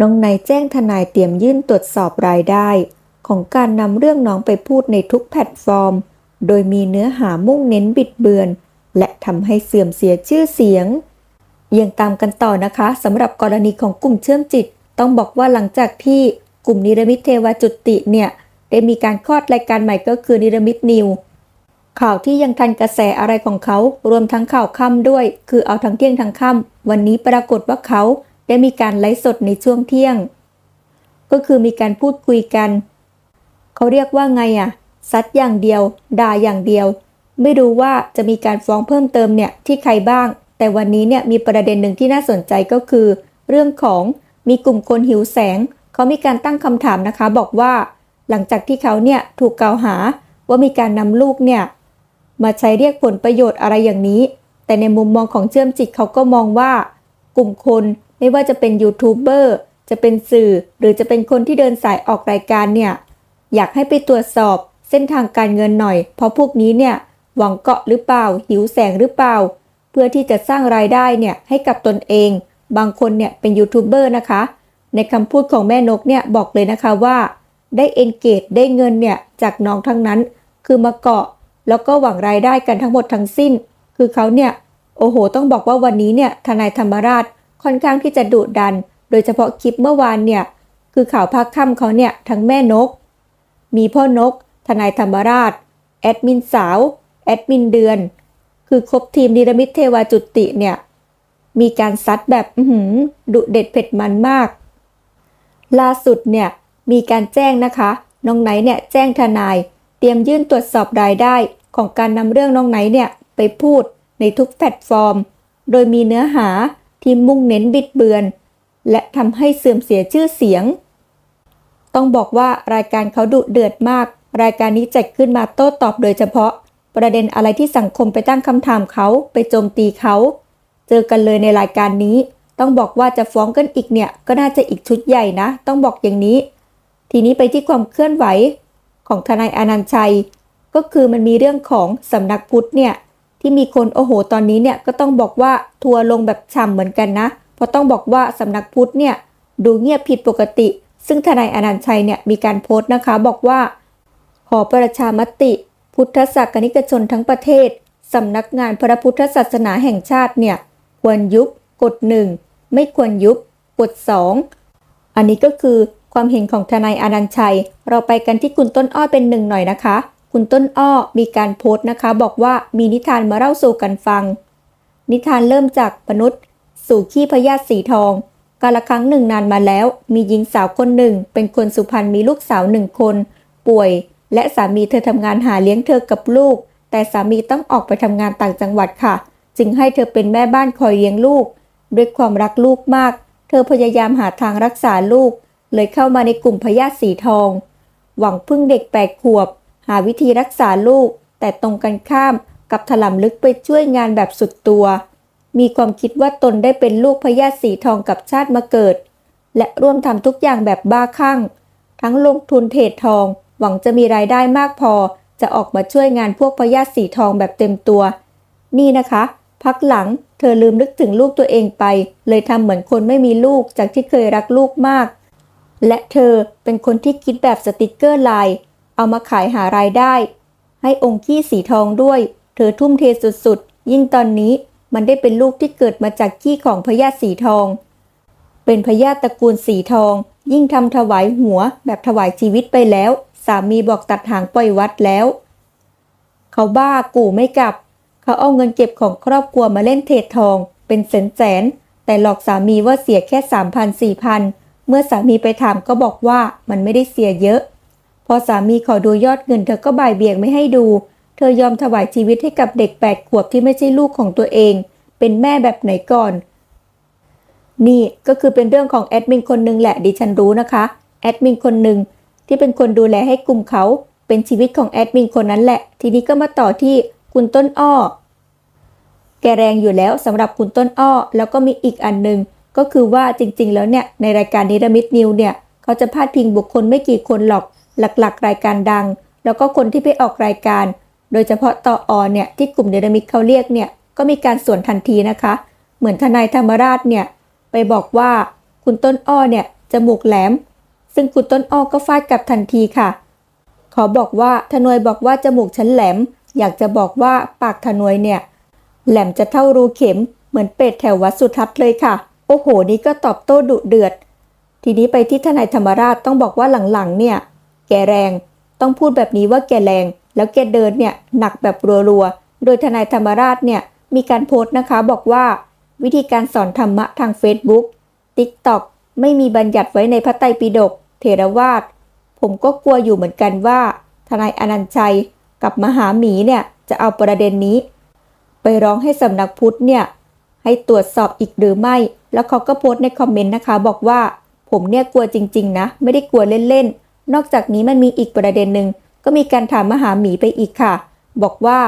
น้องนายแจ้งทนายเตรียมยื่นตรวจสอบรายได้ ของการนำเรื่องน้องไปพูดในทุกแพลตฟอร์ม โดยมีเนื้อหามุ่งเน้นบิดเบือน และทำให้เสื่อมเสียชื่อเสียง ยังตามกันต่อนะคะสำหรับกรณีของกลุ่มเชื่อมจิต ต้องบอกว่าหลังจากที่กลุ่มนิรมิตเทวจุติเนี่ยได้มีการคลอดรายการใหม่ก็คือนิรมิตนิวข่าวที่ยังทันกระแสอะไรของเขา รวมทั้งข่าวค่ำด้วย คือเอาทั้งเที่ยงทั้งค่ำวันนี้ปรากฏว่าเขา ได้มีการไลฟ์สดในช่วงเที่ยง ก็คือมีการพูดคุยกัน เขาเรียกว่าไงอะซัดอย่างเดียว ด่าอย่างเดียว ไม่รู้ว่าจะมีการฟ้องเพิ่มเติมเนี่ยที่ใครบ้าง แต่วันนี้เนี่ยมีประเด็นหนึ่งที่น่าสนใจก็คือ เรื่องของมีกลุ่มคนหิวแสง เขามีการตั้งคำถามนะคะ บอกว่าหลังจากที่เขาเนี่ยถูกกล่าวหาว่ามีการนำลูกเนี่ยมาใช้เรียกผลประโยชน์อะไรอย่างนี้ แต่ในมุมมองของเชื่อมจิตเขาก็มองว่า กลุ่มคน ไม่ว่าจะเป็นยูทูบเบอร์จะเป็นสื่อ หรือจะเป็นคนที่เดินสายออกรายการเนี่ย อยากให้ไปตรวจสอบเส้นทางการเงินหน่อย เพราะพวกนี้เนี่ยหวังเกาะหรือเปล่า หิวแสงหรือเปล่า เพื่อที่จะสร้างรายได้เนี่ยให้กับตนเอง บางคนเนี่ยเป็นยูทูบเบอร์นะคะ ในคำพูดของแม่นกเนี่ยบอกเลยนะคะว่า ได้เอนเกจได้เงินเนี่ยจากน้องทั้งนั้น คือมาเกาะแล้วก็หวังรายได้กันทั้งหมดทั้งสิ้น คือเขาเนี่ยโอ้โห ต้องบอกว่าวันนี้เนี่ยทนายธรรมราช ค่อนข้างที่จะดุดัน โดยเฉพาะคลิปเมื่อวานเนี่ย คือข่าวภาคค่ำเขาเนี่ยทั้งแม่นก มีพ่อนก ทนายธรรมราช แอดมินสาว แอดมินเดือน คือครบทีมนิรมิตเทวาจุติเนี่ย มีการซัดแบบอืดุเด็ดเผ็ดมันมาก ล่าสุดเนี่ย มีการแจ้งนะคะ น้องไหนเนี่ยแจ้งทนาย เตรียมยื่นตรวจสอบรายได้ ของการนำเรื่องน้องไหนเนี่ยไปพูดในทุกแพลตฟอร์ม โดยมีเนื้อหา ที่มุ่งเน้นบิดเบือน และทำให้เสื่อมเสียชื่อเสียง ต้องบอกว่ารายการเขาดุเดือดมาก รายการนี้จัดขึ้นมาโต้ตอบโดยเฉพาะ ประเด็นอะไรที่สังคมไปตั้งคำถามเขาไปโจมตีเขา เจอกันเลยในรายการนี้ ต้องบอกว่าจะฟ้องกันอีกเนี่ย ก็น่าจะอีกชุดใหญ่นะ ต้องบอกอย่างนี้ ทีนี้ไปที่ความเคลื่อนไหว ของทนายอนันชัย ก็คือมันมีเรื่องของสำนักพุทธเนี่ย ที่มีคนโอ้โห ตอนนี้เนี่ยก็ต้องบอกว่าทัวร์ลงแบบฉ่ำเหมือนกันนะ เพราะต้องบอกว่าสำนักพุทธเนี่ยดูเงียบผิดปกติ ซึ่งทนายอนันต์ชัยเนี่ยมีการโพสต์นะคะบอกว่า ขอประชามติ พุทธศาสนิกชนทั้งประเทศสำนักงานพระพุทธศาสนาแห่งชาติเนี่ยควรยุบกฎหนึ่งไม่ควรยุบกฎสองอันนี้ก็คือความเห็นของทนายอนันต์ชัย เราไปกันที่คุณต้นอ้อเป็นหนึ่งหน่อยนะคะ คุณต้นอ้อมีการโพสต์นะคะ บอกว่ามีนิทานมาเล่าสู่กันฟัง นิทานเริ่มจากมนุษย์ สู่ขี้พญาติสีทองกาลครั้งหนึ่งนานมาแล้ว มีหญิงสาวคนหนึ่ง เป็นคนสุพรรณมีลูกสาวหนึ่งคน ป่วย และสามีเธอทำงานหาเลี้ยงเธอกับลูก แต่สามีต้องออกไปทำงานต่างจังหวัดค่ะ จึงให้เธอเป็นแม่บ้านคอยเลี้ยงลูก ด้วยความรักลูกมาก เธอพยายามหาทางรักษาลูก เลยเข้ามาในกลุ่มพญาติสีทอง หวังพึ่งเด็กแปดขวบ หาวิธีรักษาลูก แต่ตรงกันข้ามกับถลำลึกไปช่วยงานแบบสุดตัว มีความคิดว่าตนได้เป็นลูกพญาสีทองกับชาติมาเกิด และร่วมทำทุกอย่างแบบบ้าคลั่ง ทั้งลงทุนเทรดทอง หวังจะมีรายได้มากพอ จะออกมาช่วยงานพวกพญาสีทองแบบเต็มตัว นี่นะคะ พักหลังเธอลืมนึกถึงลูกตัวเองไป เลยทำเหมือนคนไม่มีลูกจากที่เคยรักลูกมาก และเธอเป็นคนที่คิดแบบสติกเกอร์ลาย เอามาขายหารายได้ ให้องค์ขี้สีทองด้วย เธอทุ่มเทสุดๆ ยิ่งตอนนี้มันได้เป็นลูกที่เกิดมาจากขี้ของพญาสีทอง เป็นพญาตระกูลสีทอง ยิ่งทำถวายหัวแบบถวายชีวิตไปแล้ว สามีบอกตัดหางปล่อยวัดแล้ว เขาบ้ากู่ไม่กลับ เขาเอาเงินเก็บของครอบครัวมาเล่นเทรดทอง เป็นแสนแสนแต่หลอกสามีว่าเสียแค่สามพันสี่พันเมื่อสามีไปถามก็บอกว่ามันไม่ได้เสียเยอะ พอสามีขอดูยอดเงินเธอก็บ่ายเบี่ยงไม่ให้ดู เธอยอมถวายชีวิตให้กับเด็กแปดขวบที่ไม่ใช่ลูกของตัวเอง เป็นแม่แบบไหนก่อน นี่ก็คือเป็นเรื่องของแอดมินคนหนึ่งแหละดิฉันรู้นะคะ แอดมินคนหนึ่งที่เป็นคนดูแลให้กลุ่มเขา เป็นชีวิตของแอดมินคนนั้นแหละ ทีนี้ก็มาต่อที่คุณต้นอ้อ แกแรงอยู่แล้วสำหรับคุณต้นอ้อ แล้วก็มีอีกอันหนึ่งก็คือว่าจริงๆ แล้วเนี่ยในรายการนิรมิตนิวเนี่ย เขาจะพาดพิงบุคคลไม่กี่คนหรอก หลักๆ รายการดัง แล้วก็คนที่ไปออกรายการ โดยเฉพาะต่ออเนี่ยที่กลุ่มนิรมิตเขาเรียกเนี่ยก็มีการสวนทันทีนะคะ เหมือนทนายธรรมราชเนี่ยไปบอกว่าคุณต้นอ้อเนี่ยจมูกแหลม ซึ่งคุณต้นอ้อก็ฟาดกลับทันทีค่ะ ขอบอกว่าทนวยบอกว่าจมูกฉันแหลม อยากจะบอกว่าปากทนวยเนี่ยแหลมจะเท่ารูเข็มเหมือนเป็ดแถววัดสุทัศน์เลยค่ะ โอ้โห นี่ก็ตอบโต้ดุเดือด ทีนี้ไปที่ทนายธรรมราชต้องบอกว่าหลังๆเนี่ย แกแรง ต้องพูดแบบนี้ว่าแกแรง แล้วแกเดินเนี่ยหนักแบบรัวๆ โดยทนายธรรมราชเนี่ยมีการโพสต์นะคะบอกว่า วิธีการสอนธรรมะทาง Facebook TikTok ไม่มีบัญญัติไว้ในพระไตรปิฎกเถรวาทผมก็กลัวอยู่เหมือนกันว่า ทนายอนันชัยกับมหาหมีเนี่ยจะเอาประเด็นนี้ ไปร้องให้สำนักพุทธเนี่ยให้ตรวจสอบอีกหรือไม่ แล้วเขาก็โพสต์ในคอมเมนต์นะคะ บอกว่า ผมเนี่ยกลัวจริง ๆ นะ ไม่ได้กลัวเล่น ๆ นอกจากนี้มันมีอีกประเด็นหนึ่งก็มีการถามมหาหมีไปอีกค่ะ บอกว่า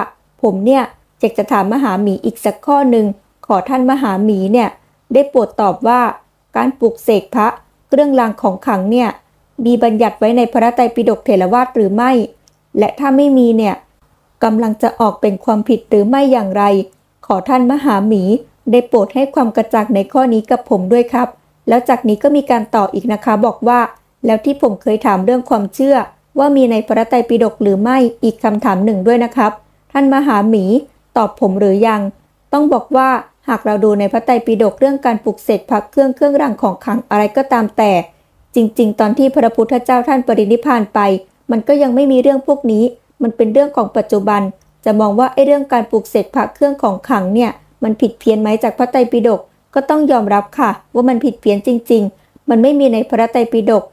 ผมเนี่ยอยากจะถามมหาหมีอีกสักข้อหนึ่งขอท่านมหาหมีเนี่ยได้โปรดตอบว่าการปลุกเสกพระเครื่องรางของขลังเนี่ยมีบัญญัติไว้ในพระไตรปิฎกเถรวาทหรือไม่ และถ้าไม่มีเนี่ยกำลังจะออกเป็นความผิดหรือไม่อย่างไร ขอท่านมหาหมีได้โปรดให้ความกระจ่างในข้อนี้กับผมด้วยครับ แล้วจากนี้ก็มีการต่ออีกนะคะบอกว่า แล้วที่ผมเคยถามเรื่องความเชื่อ ว่ามีในพระไตรปิฎกหรือไม่อีกคำถามหนึ่งด้วยนะครับ ท่านมหาหมีตอบผมหรือยัง ต้องบอกว่าหากเราดูในพระไตรปิฎกเรื่องการปลุกเสกพระเครื่องเครื่องรางของขลังอะไรก็ตามแต่ จริง ๆ ตอนที่พระพุทธเจ้าท่านปรินิพานไป มันก็ยังไม่มีเรื่องพวกนี้ มันเป็นเรื่องของปัจจุบัน จะมองว่าไอ้เรื่องการปลุกเสกพระเครื่องของขลังเนี่ย มันผิดเพี้ยนไหมจากพระไตรปิฎกก็ต้องยอมรับค่ะ ว่ามันผิดเพี้ยนจริง ๆ มันไม่มีในพระไตรปิฎก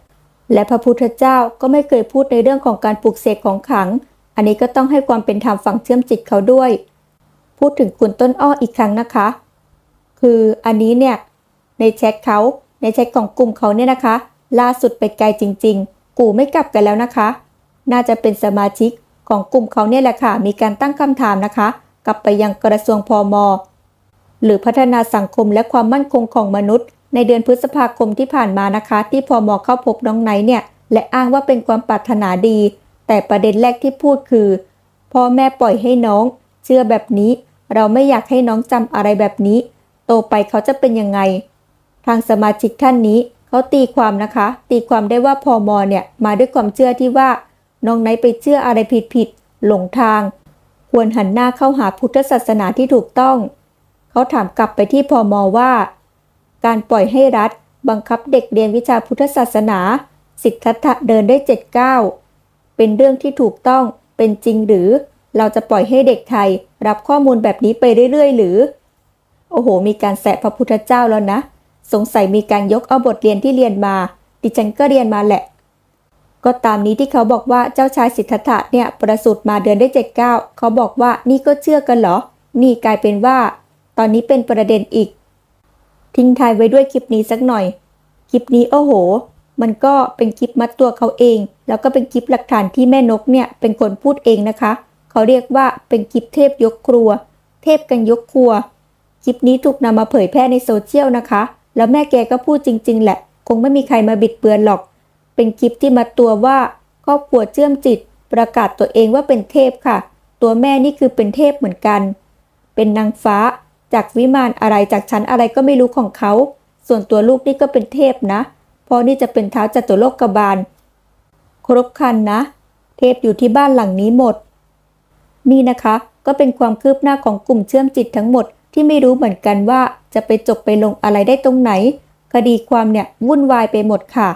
และพระพุทธเจ้าก็ไม่เคยพูดในเรื่องของการปลุกเสกของขัง อันนี้ก็ต้องให้ความเป็นธรรมฝั่งเชื่อมจิตเขาด้วย พูดถึงคุณต้นอ้ออีกครั้งนะคะ คืออันนี้เนี่ยในแชทเขาในแชทของกลุ่มเขาเนี่ยนะคะ ล่าสุดไปไกลจริง ๆ กูไม่กลับกันแล้วนะคะ น่าจะเป็นสมาชิกของกลุ่มเขาเนี่ยแหละค่ะมีการตั้งคำถามนะคะ กลับไปยังกระทรวงพอมหรือพัฒนาสังคมและความมั่นคงของมนุษย์ ในเดือนพฤษภาคมที่ผ่านมานะคะ ที่พอมเข้าพบน้องไนท์เนี่ย และอ้างว่าเป็นความปรารถนาดี แต่ประเด็นแรกที่พูดคือพ่อแม่ปล่อยให้น้อง เชื่อแบบนี้ เราไม่อยากให้น้องจำอะไรแบบนี้ โตไปเขาจะเป็นยังไง ทางสมาชิกท่านนี้เขาตีความนะคะ ตีความได้ว่าพอมเนี่ยมาด้วยความเชื่อที่ว่า น้องไนท์ไปเชื่ออะไรผิดๆหลงทาง ควรหันหน้าเข้าหาพุทธศาสนาที่ถูกต้อง เขาถามกลับไปที่พอมว่า การปล่อยให้รัฐ บังคับเด็กเรียนวิชาพุทธศาสนา สิทธัตถะเดินได้เจ็ดเก้าเป็นเรื่องที่ถูกต้องเป็นจริงหรือ เราจะปล่อยให้เด็กไทย รับข้อมูลแบบนี้ไปเรื่อย ๆ หรือ โอ้โห มีการแสะพระพุทธเจ้าแล้วนะ สงสัยมีการยกเอาบทเรียนที่เรียนมา ดิฉันก็เรียนมาแหละ ก็ตามนี้ที่เขาบอกว่าเจ้าชายสิทธัตถะเนี่ยประสูติมาเดือนได้เจ็ดเก้าเขาบอกว่านี่ก็เชื่อกันเหรอ นี่กลายเป็นว่า ตอนนี้เป็นประเด็นอีก ทิ้งท้ายไว้ด้วยคลิปนี้สักหน่อย คลิปนี้โอ้โห มันก็เป็นคลิปมัดตัวเขาเอง แล้วก็เป็นคลิปหลักฐานที่แม่นกเนี่ยเป็นคนพูดเองนะคะ เขาเรียกว่าเป็นคลิปเทพยกครัว เทพกันยกครัว คลิปนี้ถูกนำมาเผยแพร่ในโซเชียลนะคะ แล้วแม่แกก็พูดจริง ๆ แหละ คงไม่มีใครมาบิดเบือนหรอก เป็นคลิปที่มัดตัวว่าครอบครัวเชื่อมจิต ประกาศตัวเองว่าเป็นเทพค่ะ ตัวแม่นี่คือเป็นเทพเหมือนกัน เป็นนางฟ้า จากวิมานอะไรจากชั้นอะไรก็ไม่รู้ของเขา ส่วนตัวลูกนี่ก็เป็นเทพนะ เพราะนี่จะเป็นเท้าจัตุโลกบาล ครบคันนะ เทพอยู่ที่บ้านหลังนี้หมด นี่นะคะ ก็เป็นความคืบหน้าของกลุ่มเชื่อมจิตทั้งหมดที่ไม่รู้เหมือนกันว่าจะไปจบไปลงอะไรได้ตรงไหน คดีความเนี่ยวุ่นวายไปหมดค่ะ